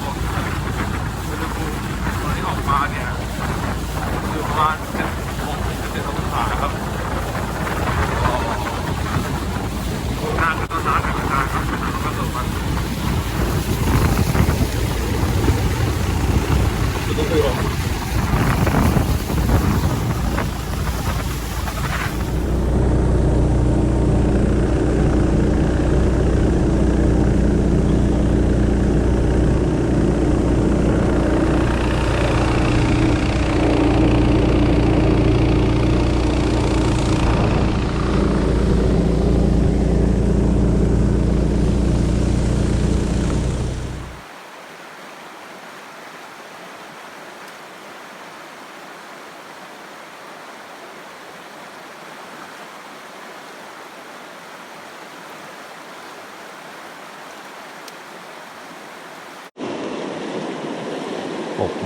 คมอุณหภูมิตอนที่ออกมาเนี่ยอยู่ประมาณ16 17องศาครับก็นานเป็นต้นนานเป็นนานครับเป็นนานก็เติมมัน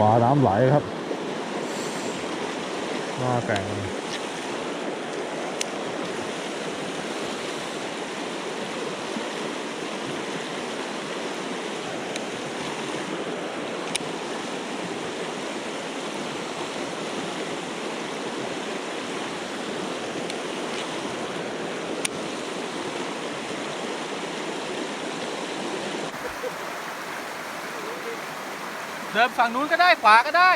ตกปลาน้ำไหลครับหน้าแก่ง เดินฝั่งนู้นก็ได้ขวาก็ได้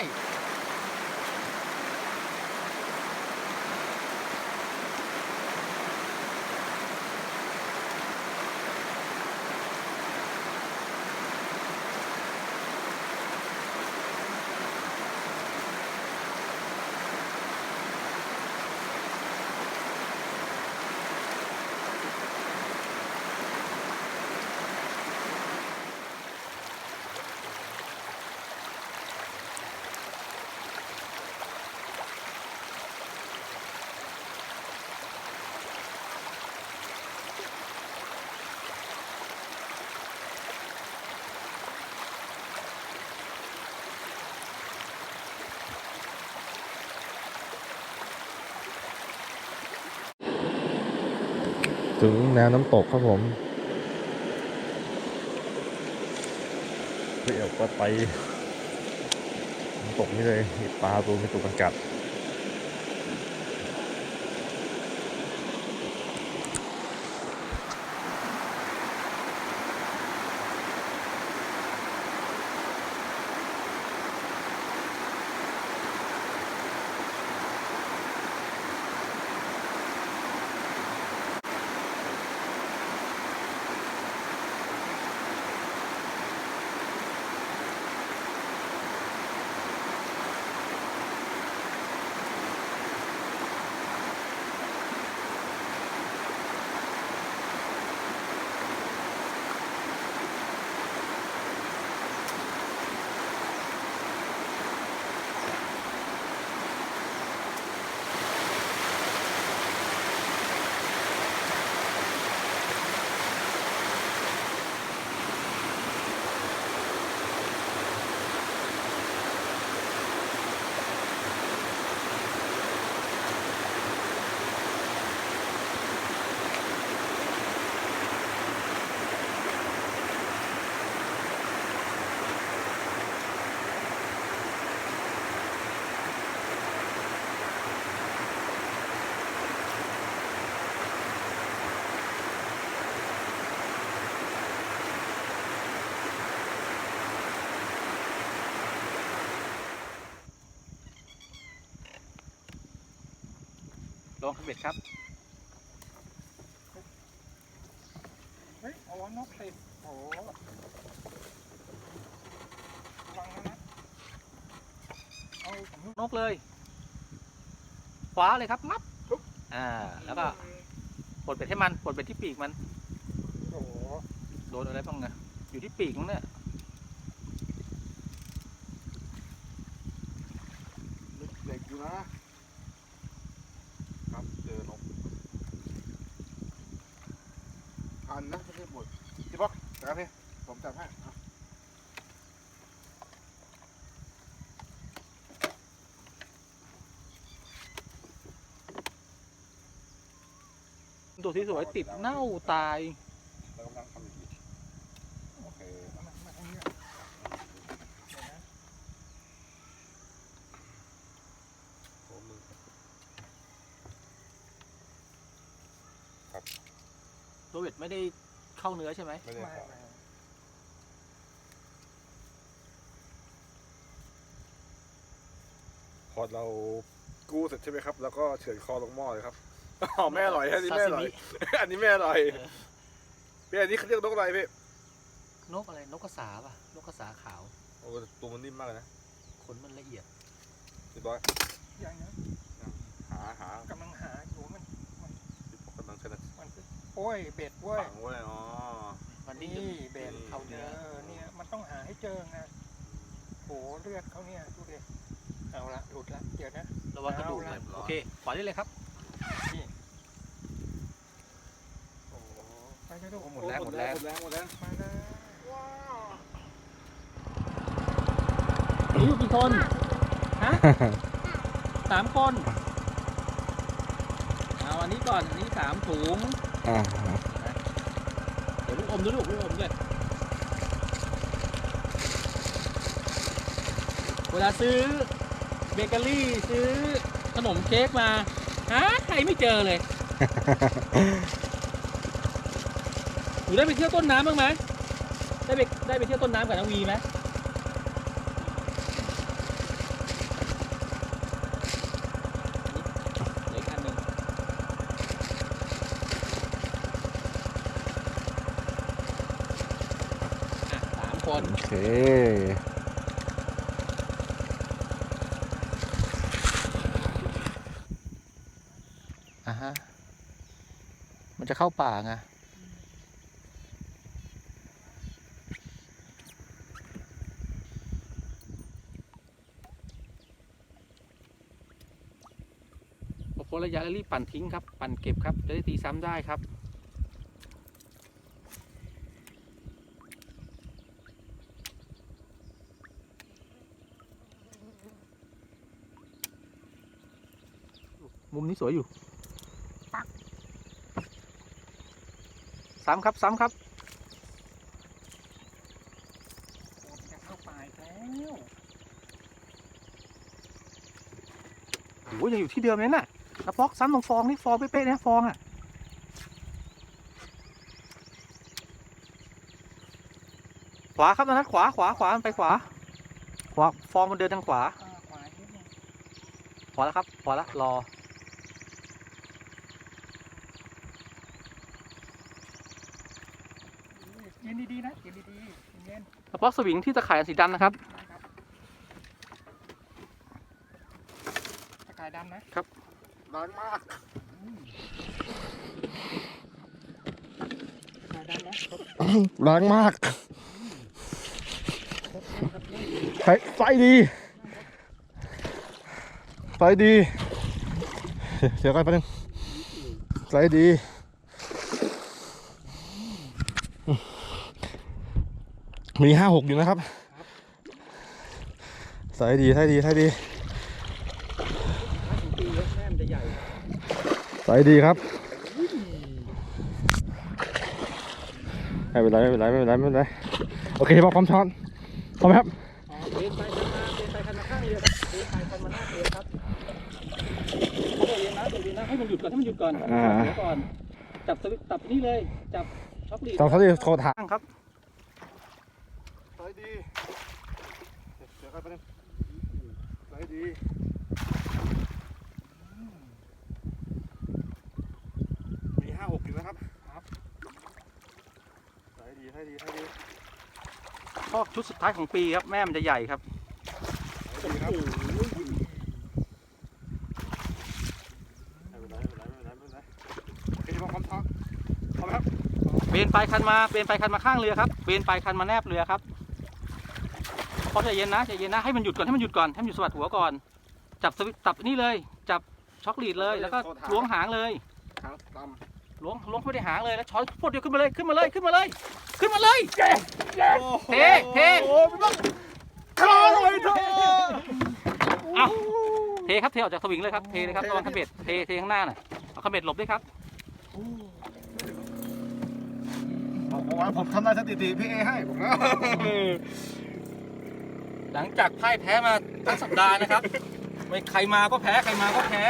ถึงแนวน้ำตกครับผมเรียกว่าไปน้ำตกนี่เลยปลาตัวมีตัวกันกัด ลงขบิดครับเฮ้ยโอ้นกติดโอ้ระวังนะเอาของนกนกเลยคว้าเลยครับมัดอ่าแล้วก็ปลดเบ็ดให้มันปลดเบ็ดที่ปีกมันโอ้โหโดนอะไรบ้างนะอยู่ที่ปีกมันเนี่ย เด็กอยู่นะ ครับเจอนก พันนะไม่ใช่บดพี่บอกจับพี่ผมจับให้เอาตัวที่สวยติดเน่าตาย เรากำลังทำอยู่โอเค ไม่ไม่อันเนี้ย เวตไม่ได้เข้าเนื้อใช่ไหมไม่ได้ไม่ครับไม่พอเรากู้เสร็จใช่ไหมครับ แล้วก็เฉือนคอลงหม้อเลยครับอ๋อไม่อร่อยอันนี้ไม่อร่อยอันนี้ไม่อร่อยเออพี่อันนี้เขาเรียกนกอะไรพี่นกอะไรนกกระสาป่ะนกกระสาขาวโอ้ตัวมันนิ่มมากเลยนะขนมันละเอียดพี่บอยอย่างนี้หาหากำลังหาอยู่มัน พี่บอกกำลังใช้นะ มันคือ โอ้ยเบ็ดเว้ยฝังไว้อ๋อมันนี่นี่เบ็ดเข้าเนื้อเออเนี่ยมันต้องหาให้เจอไงโหเลือดเขาเนี่ยดูดิเอาละหลุดละเดี๋ยวนะ ระวังกระดูกหน่อยเอาละ โอเคปล่อยได้เลยครับ โอ้ไปเลยลูกหมดแล้วหมดแล้ว หมดแรงหมดแรงมาเลยนี่อยู่กี่คน ฮะ สามคน เอาอันนี้ก่อน อันนี้สามถุง อ่าเดี๋ยวลูกอมด้วยลูกลูกอมด้วยเวลาซื้อเบเกอรี่ซื้อขนมเค้กมาหาใครไม่เจอเลยหนูได้ไปเที่ยวต้นน้ำบ้างไหมได้ไปได้ไปเที่ยวต้นน้ำกับน้องวีไหมเหลืออีกอันหนึ่งอะสามคน โอเคอะฮะ มันจะเข้าป่าไงพอระยะแล้วรีบปั่นทิ้งครับ ปั่นเก็บครับ จะได้ตีซ้ำได้ครับ มุมนี้สวยอยู่ปักซ้ำครับซ้ำครับโอ้มันจะเข้าปลายแล้วโอ้ยยังอยู่ที่เดิมเลยน่ะกระปอกซ้ำตรงฟองนี่ฟองเป๊ะๆนะฟองอะขวาครับนัดขวาขวาขวามันไปขวา ขวาฟองมันเดินทางขวาอ่าขวานิดนึงพอแล้วครับพอแล้วรอ ยืนดีๆนะยืนดีๆเย็นกระปอกสวิงที่ตะข่ายอันสีดำนะครับ ๆนะครับตะกายดำนะร้อนมากตะกายดำนะแรงมากไฟไฟดี ไฟดี เดี๋ยวก่อนแป๊บนึงไฟดี มีห้าหกอยู่นะครับใส่ดีใส่ดีใส่ดีใส่ดีครับไม่เป็นไรไม่เป็นไรไม่เป็นไรไม่เป็นไรโอเคพอพร้อมช้อนพร้อมไหมครับอ๋อเบนไปคันมาเบนไปคันมาข้าเรือครับเบนไปคันมาหน้าเรือครับขาบอกเย็นนะเรียนนะให้มันหยุดก่อนให้มันหยุดก่อนอ่าจับหัวก่อนจับสวิตจับนี่เลยจับช็อคลีดตอนเขาจะโทรถามข้างครับ ใส่ดีเดี๋ยวก่อนแป๊บนึงใส่ดีมีห้าหกอยู่นะครับครับใส่ดีใส่ดีใส่ดีพอกชุดสุดท้ายของปีครับแม่มันจะใหญ่ครับใส่ดีครับไม่เป็นไรไม่เป็นไรไม่เป็นไรไม่เป็นไรโอเคพอพร้อมช้อนพร้อมไหมครับเบนไปคันมาเบนไปคันมาข้างเรือครับเบนไปคันมาแนบเรือครับ พอใจเย็นนะใจเย็นนะให้มันหยุดก่อนให้มันหยุดก่อนให้มันหยุดสวัสดหัวก่อน จับสวิตช์จับนี่เลย จับช็อคลีดเลยแล้วก็ล้วงหางเลยทางตล้วงล้วงเข้าไปในหางเลยแล้วช้อนพวดเดียวขึ้นมาเลยขึ้นมาเลยขึ้นมาเลย ขึ้นมาเลยำเทเทโอ้ไม่ต้องคลอเลยเถอะเอาเทครับเทออกจากสวิงเลยครับเทเลยครับระวังขมเบ็ดเทเทข้างหน้าหน่อยเอาขมเบ็ดหลบด้วยครับผมว่าผมทำลายสถิติพี่เอให้ผมนะ หลังจากพ่ายแพ้มาทั้งสัปดาห์นะครับ ไม่ใครมาก็แพ้ใครมาก็แพ้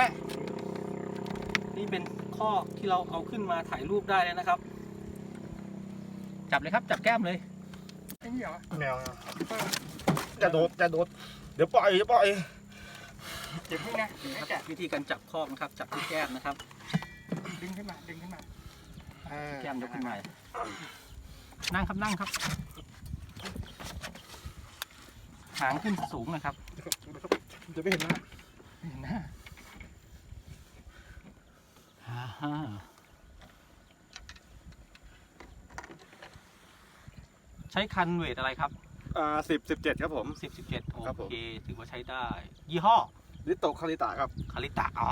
นี่เป็นข้อที่เราเอาขึ้นมาถ่ายรูปได้เลยนะครับ จับเลยครับจับแก้มเลยไอ้นี่เหรอแมวจะโดดจะโดดเดี๋ยวปล่อยเดี๋ยวปล่อยเจ็บนี่นะให้แกะวิธีการจับคอกนะครับ จับที่แก้มนะครับ ดึงขึ้นมาดึงขึ้นมาเออแก้มยกขึ้นมานั่งครับนั่งครับ หางขึ้นสูงนะครับจะไม่เห็นนะเห็นหน้าอ่าฮะใช้คันเวทอะไรครับอ่าสิบสิบเจ็ดครับผม สิบสิบเจ็ดโอครับผมเค ถือว่าใช้ได้ ยี่ห้อลิโตคาริตะครับ คาริตะอ๋อ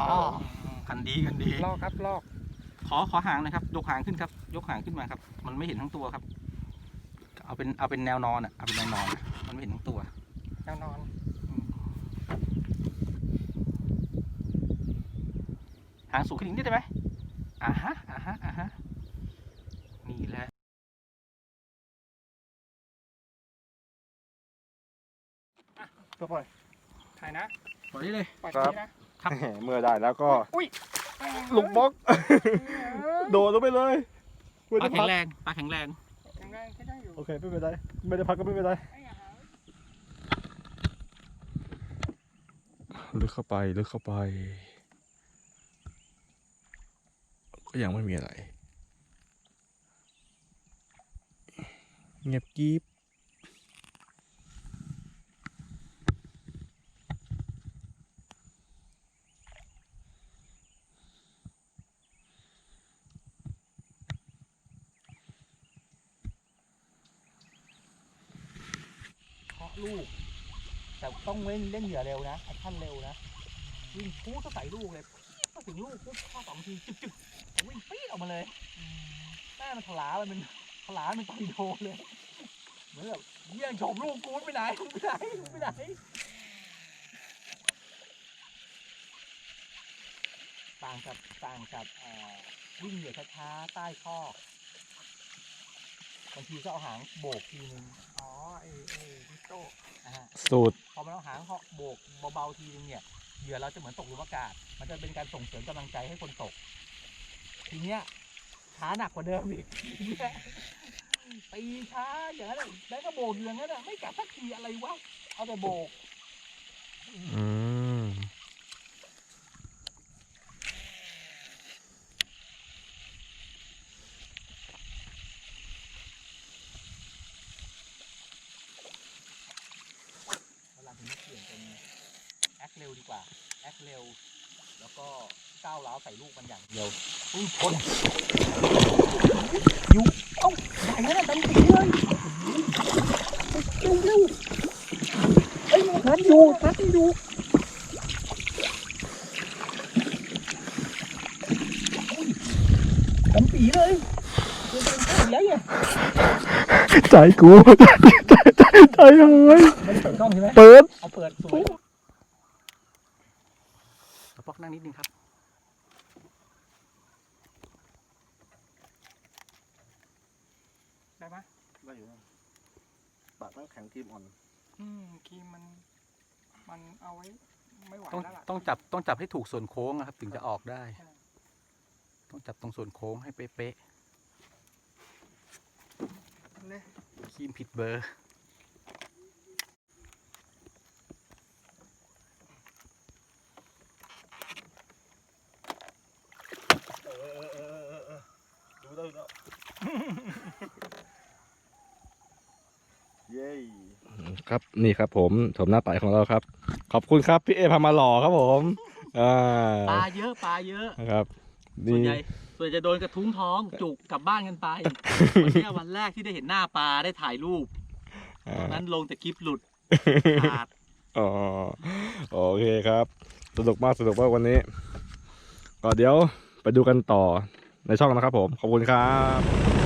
คันดีคันดี ลอกครับลอกขอขอหางหนะครับ ยกหางขึ้นครับ ยกหางขึ้นมาครับ มันไม่เห็นทั้งตัวครับ เอาเป็นเอาเป็นแนวนอนอะ เอาเป็นแนวนอนอะมันไม่เห็นทั้งตัว แนวนอนหางสูงขึ้นอีกนิดได้ไหมอ่าฮะอ่าฮะอ่าฮะนี่แหละก็ปล่อยถ่ายนะปล่อยได้เลยปล่อยครับทีนะเมื่อได้แล้วก็อุ้ยลูกบล็อก โดดลงไปเลยไม่ปลาได้แข็พังกแรงปลาแข็งแรง แข็งแรงใช้ได้อยู่ โอเคไม่เป็นไร ไม่ได้พักก็ไม่เป็นไร ไอ้อาหาร ลึกเข้าไปลึกเข้าไป ก็ยังไม่มีอะไร เงียบกริบเคาะลูก แต่ต้องเล่นเล่นเหยื่อเร็วนะแอคชั่นเร็วนะวิ่งพูดก็ใส่ลูกเลยพอถึงลูกปุ๊บข้อสองทีจึกจึกวิ่งปี๊ดออกมาเลยหน้ามันถลามันเป็นถลามันตอริโดเลยเหมือนแบบเยี่ยงชมลูกกูไปไหนไปไหนไปไหนต่างกับต่างกับวิ่งเหยื่อช้าๆใต้คอกบางทีก็เอาหางโบกทีนึง อ๋อไอ้ไอ้ดิโต้นะฮะ สูตร พอมันเอาหางเหาะโบกเบาๆทีนึงเนี่ยเหยื่อเราจะเหมือนตกหลุมอากาศ มันจะเป็นการส่งเสริมกำลังใจให้คนตก ทีเนี้ยช้าหนักกว่าเดิมอีกทีเนี้ยตีช้าอย่างนั้นอะแล้วก็โบกอยู่อย่างนั้นอะไม่กลับสักทีอะไรวะ เอาแต่โบก อืม แล้วหลังจากนี้เปลี่ยนเป็นแอค เร็วดีกว่า แอคเร็ว แล้วก็ก้าวร้าวใส่ลูกมันอย่างเดียวอุ้ยชนยูเอ้าใหญ่แล้วนะเต็มตีเลยเร็วเร็วเอ้ยทันอยู่ทันอยู่เต็มปีเลยเต็มปีแล้วเนี่ยใจกูใจใจใจเฮ้ยไม่ได้เปิดกล้องใช่ไหมเปิดเอาเปิดสวยเอาปอก นั่งนิดนึงครับ ได้ไหมได้อยู่ปากต้องแข็งทีมอ่อน อืมครีมมัน มันเอาไว้ไม่ไหวต้องแล้วล่ะต้องจับต้องจับให้ถูกส่วนโค้งนะครับ ถึงจะออกได้ต้องจับตรงส่วนโค้งให้เป๊ะเลยๆคีมผิดเบอร์ เออเออเออเออเออ ดูได้แล้วเย้ครับนี่ครับ ผมชมหน้าไต่ของเราครับ ขอบคุณครับพี่เอพามาหล่อครับผมอ่าปลาเยอะปลาเยอะนะครับส่วนนี่ใหญ่ส่วนใหญ่จะโดนกระทุ้งท้องจุกกลับบ้านกันไปวันเนี้ยวันแรกที่ได้เห็นหน้าปลาได้ถ่ายรูปอ่าตอนนั้นลงแต่คลิปหลุดขาดอ๋อโอเคครับ สนุกมากสนุกมากวันนี้ ก็เดี๋ยวไปดูกันต่อ ในช่องนะครับผม ขอบคุณครับ